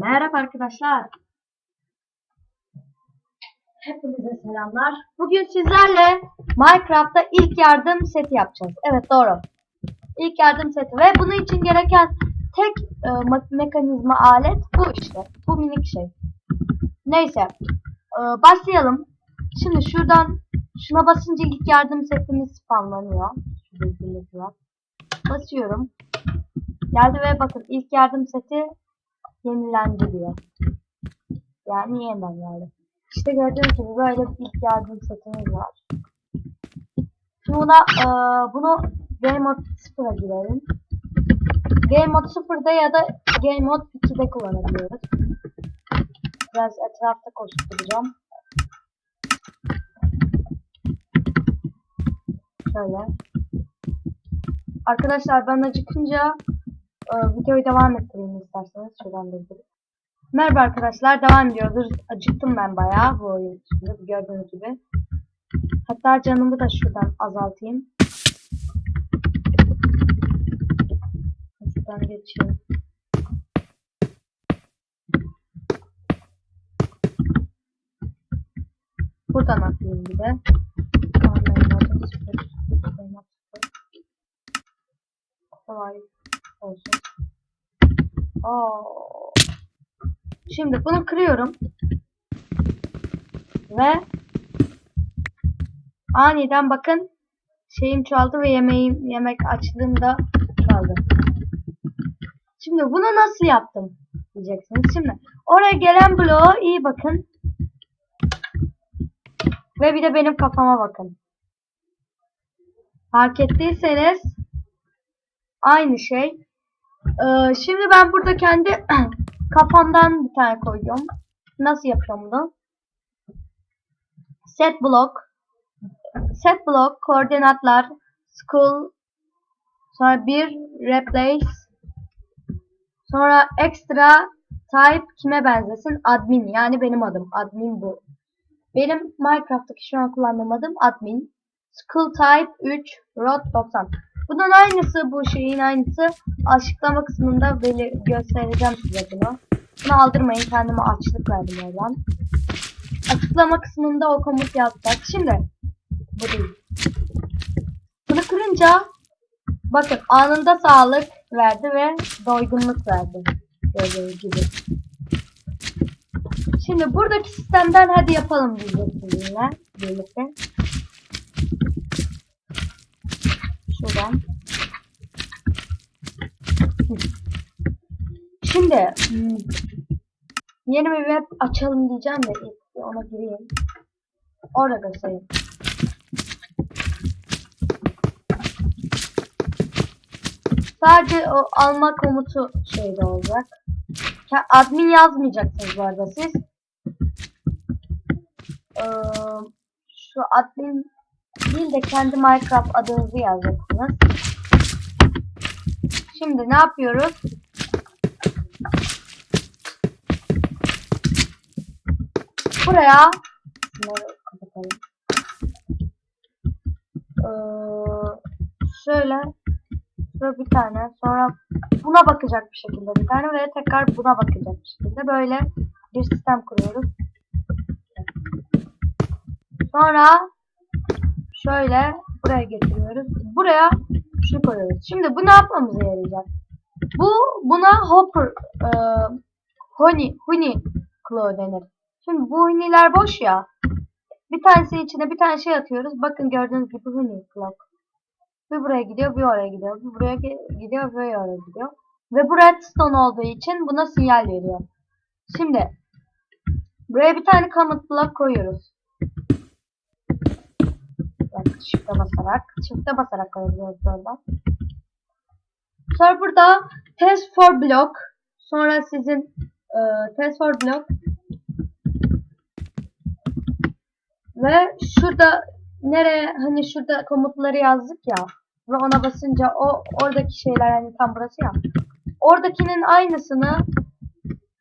Merhaba arkadaşlar. Hepinize selamlar. Bugün sizlerle Minecraft'ta ilk yardım seti yapacağız. Evet doğru. İlk yardım seti ve bunun için gereken tek e, me- mekanizma alet bu işte. Bu minik şey. Neyse. e, başlayalım. Şimdi şuradan şuna basınca ilk yardım setimiz bir var. Basıyorum. Geldi ve bakın ilk yardım seti yenilendi diyor. Yani yeniden geldi. İşte gördüğünüz gibi böyle bir yardım setimiz var. Şimdi buna e, bunu Game Mode 0'a girelim. Game Mode 0'da ya da Game Mode 2'de kullanabiliyoruz. Biraz etrafta koşturacağım. Şöyle. Arkadaşlar ben acıkınca e, videoyu devam ettireyim isterseniz. Şuradan durdurayım. Merhaba arkadaşlar devam ediyoruz. Acıktım ben bayağı bu oyun içinde gördüğünüz gibi. Hatta canımı da şuradan azaltayım. Şuradan geçeyim. Buradan atlayayım bir de. Adım sıfır. Kolay olsun. Oo. Şimdi bunu kırıyorum. Ve aniden bakın şeyim çoğaldı ve yemeğim yemek açlığımda çoğaldı. Şimdi bunu nasıl yaptım diyeceksiniz. Şimdi oraya gelen bloğa iyi bakın. Ve bir de benim kafama bakın. Fark ettiyseniz aynı şey. Ee, şimdi ben burada kendi kafamdan bir tane koyuyorum. Nasıl yapıyorum bunu? Set block. Set block koordinatlar school sonra bir replace sonra extra type kime benzesin? Admin yani benim adım. Admin bu. Benim Minecraft'taki şu an kullandığım adım admin. School type 3 rot 90. Bunun aynısı bu şeyin aynısı. Açıklama kısmında belir göstereceğim size bunu. Bunu aldırmayın kendime açlık verdim oradan. Açıklama kısmında o komut yazacak. Şimdi bu değil. Bunu kırınca bakın anında sağlık verdi ve doygunluk verdi. Gördüğünüz gibi. Şimdi buradaki sistemden hadi yapalım diyeceksiniz yine birlikte. Şuradan. Şimdi hmm, yeni bir web açalım diyeceğim de ilk ona gireyim. Orada göstereyim. Sadece o alma komutu şeyde olacak. Admin yazmayacaksınız bu arada siz. Ee, şu admin değil de kendi Minecraft adınızı yazacaksınız. Şimdi ne yapıyoruz? Buraya bunları kapatalım. Ee, şöyle şöyle bir tane sonra buna bakacak bir şekilde bir tane ve tekrar buna bakacak bir şekilde böyle bir sistem kuruyoruz. Sonra şöyle buraya getiriyoruz. Buraya şunu koyuyoruz. Şimdi bu ne yapmamıza yarayacak? Bu buna hopper e, honey honey claw denir. Şimdi bu honey'ler boş ya. Bir tanesi içine bir tane şey atıyoruz. Bakın gördüğünüz gibi honey claw. Bir buraya gidiyor, bir oraya gidiyor. Bir buraya gi- gidiyor, bir oraya gidiyor. Ve bu redstone olduğu için buna sinyal veriyor. Şimdi buraya bir tane command block koyuyoruz. Shift'e basarak, shift'e basarak koyuyoruz burada. Sonra burada test for block. Sonra sizin e, test for block ve şurada nereye hani şurada komutları yazdık ya ve ona basınca o oradaki şeyler hani tam burası ya. Oradakinin aynısını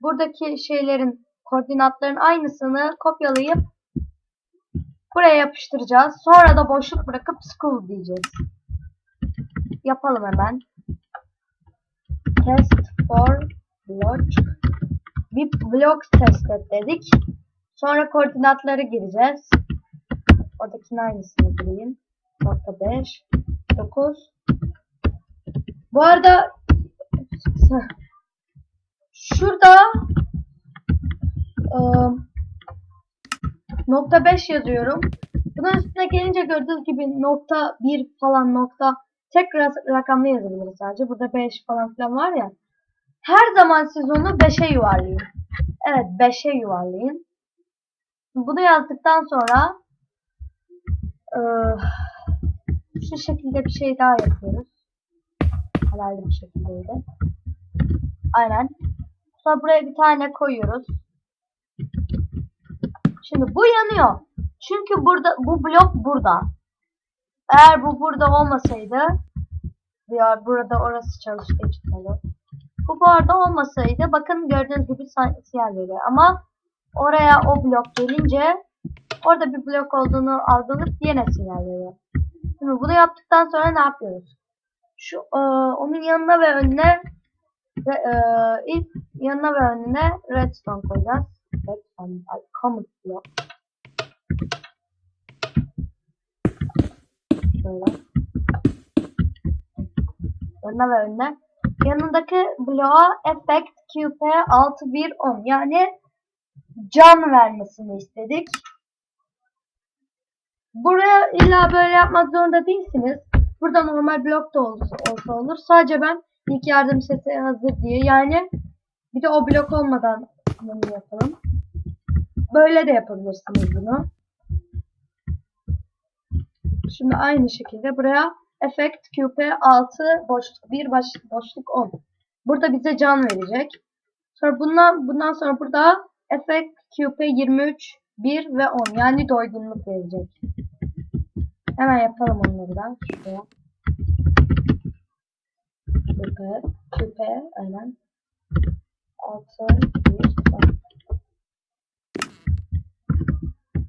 buradaki şeylerin koordinatların aynısını kopyalayıp buraya yapıştıracağız. Sonra da boşluk bırakıp school diyeceğiz. Yapalım hemen. Test for blok bir blok test et dedik. Sonra koordinatları gireceğiz. Oradakinin aynısını gireyim. Nokta 5 9 Bu arada şurada ıı, nokta 5 yazıyorum. Bunun üstüne gelince gördüğünüz gibi nokta 1 falan nokta tek rakamlı yazılır sadece. Burada 5 falan filan var ya. Her zaman siz onu 5'e yuvarlayın. Evet 5'e yuvarlayın. Bunu yazdıktan sonra ıı, şu şekilde bir şey daha yapıyoruz. Herhalde bir şekildeydi. Aynen. Sonra buraya bir tane koyuyoruz. Şimdi bu yanıyor. Çünkü burada bu blok burada. Eğer bu burada olmasaydı ya burada orası çalıştığı tabii. Bu bu arada olmasaydı bakın gördüğünüz gibi si- sinyal veriyor. Ama oraya o blok gelince orada bir blok olduğunu algılayıp yine sinyal veriyor. Şimdi bunu yaptıktan sonra ne yapıyoruz? Şu e, onun yanına ve önüne ve, e, ilk yanına ve önüne redstone koyacağız. Redstone, ay, common blok. Şöyle. Yanına ve önüne. Yanındaki bloğa effect qp 6110 yani can vermesini istedik. Buraya illa böyle yapmak zorunda değilsiniz. Burada normal blok da olsa, olsa olur. Sadece ben ilk yardım seti hazır diye yani bir de o blok olmadan bunu yapalım. Böyle de yapabilirsiniz bunu. Şimdi aynı şekilde buraya effect qp 6 boşluk 1 baş, boşluk 10. Burada bize can verecek. Sonra bundan bundan sonra burada effect qp 23 1 ve 10 yani doygunluk verecek. Hemen yapalım onları da şuraya. QP, QP aynen. 6 1 10.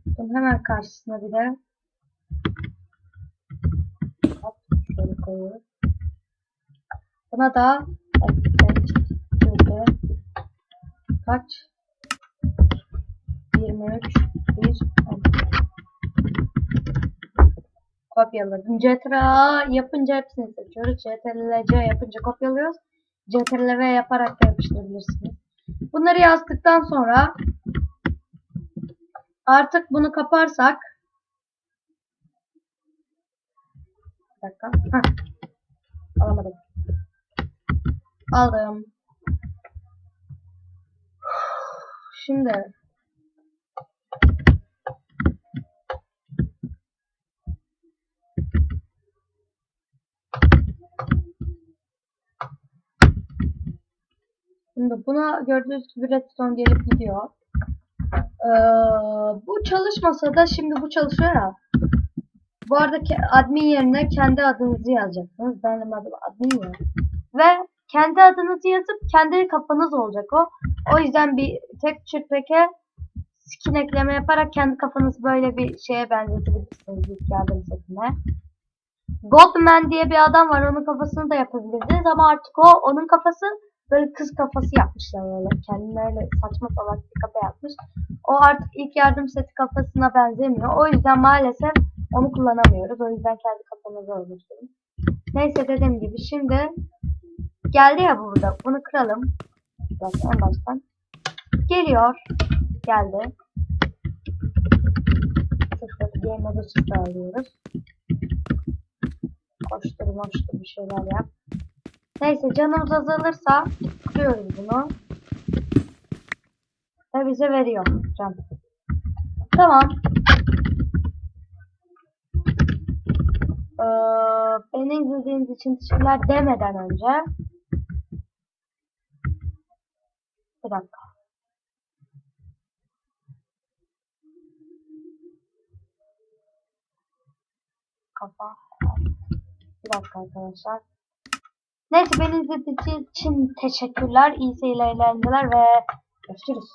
Bunun hemen karşısına bir de Hop, şöyle koyuyoruz. Buna da şöyle kaç 23 1 10 kopyaladım. CTRL yapınca hepsini seçiyoruz. CTRL C yapınca kopyalıyoruz. CTRL V yaparak da yapıştırabilirsiniz. Bunları yazdıktan sonra artık bunu kaparsak bir dakika. Heh. Alamadım. Aldım. Şimdi Şimdi buna gördüğünüz gibi redstone gelip gidiyor. Ee, bu çalışmasa da şimdi bu çalışıyor ya. Bu arada admin yerine kendi adınızı yazacaksınız. Benim adım admin ya. Ve kendi adınızı yazıp kendi kafanız olacak o. O yüzden bir tek çırpeke skin ekleme yaparak kendi kafanızı böyle bir şeye benzetebilirsiniz ilk yardım setine. Goldman diye bir adam var. Onun kafasını da yapabilirsiniz ama artık o onun kafası böyle kız kafası yapmışlar öyle. Kendine öyle saçma salak bir kafa yapmış. O artık ilk yardım seti kafasına benzemiyor. O yüzden maalesef onu kullanamıyoruz. O yüzden kendi kafamızı oluşturun. Neyse dediğim gibi şimdi geldi ya burada. Bunu kıralım. Bak en baştan. Geliyor. Geldi. Sıfır game modu alıyoruz. Koştur moştur bir şeyler yap. Neyse canımız azalırsa kırıyoruz bunu. Ve bize veriyor can. Tamam. Ee, beni izlediğiniz için teşekkürler demeden önce bir dakika. Kafa. Bir dakika arkadaşlar. Neyse beni izlediğiniz için teşekkürler. İyi seyirler, ve görüşürüz.